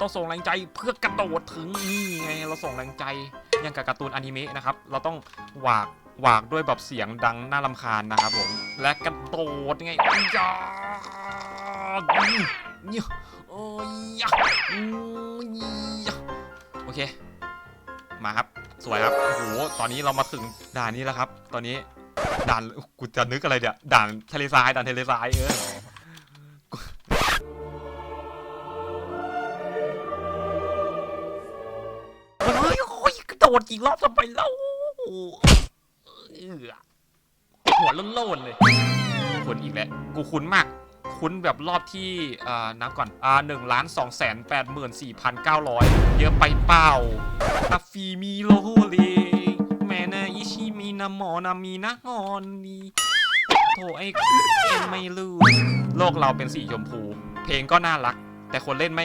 ต้องส่งแรงใจเพื่อกระโดดถึงนี่ไงเราส่งแรงใจย่างกับการ์ตูนอนิเมะนะครับเราต้องหวากหวากด้วยแบบเสียงดังน่ารำคาญนะครับผมและกระโดดไงยาเนี่ยโอ้ยยะอืมยะโอเค มาครับสวยครับโอ้โหตอนนี้เรามาถึงด่านนี้แล้วครับ ตอนนี้ด่านกูจะนึกอะไรเดี๋ยวด่านทะเลทรายด่านทะเลทรายเออ ดดกี่รอบทำไมเล่าเออหัวโล่นๆเลยคุ้นอีกแล้ว กูคุ้นมาก คุ้นแบบรอบที่อ่านับก่อนอ่าหนึ่งล้านสองแสนแปดหมื่นสี่พันเก้าร้อยเยอะไปเปล่าอาฟีมีโลเลแม่นะอิชิมีนาหมอนามีนะงอนนีโถไอ้เอ็นไม่รู้โลกเราเป็นสีชมพู เพลงก็น่ารัก แต่คนเล่นไม่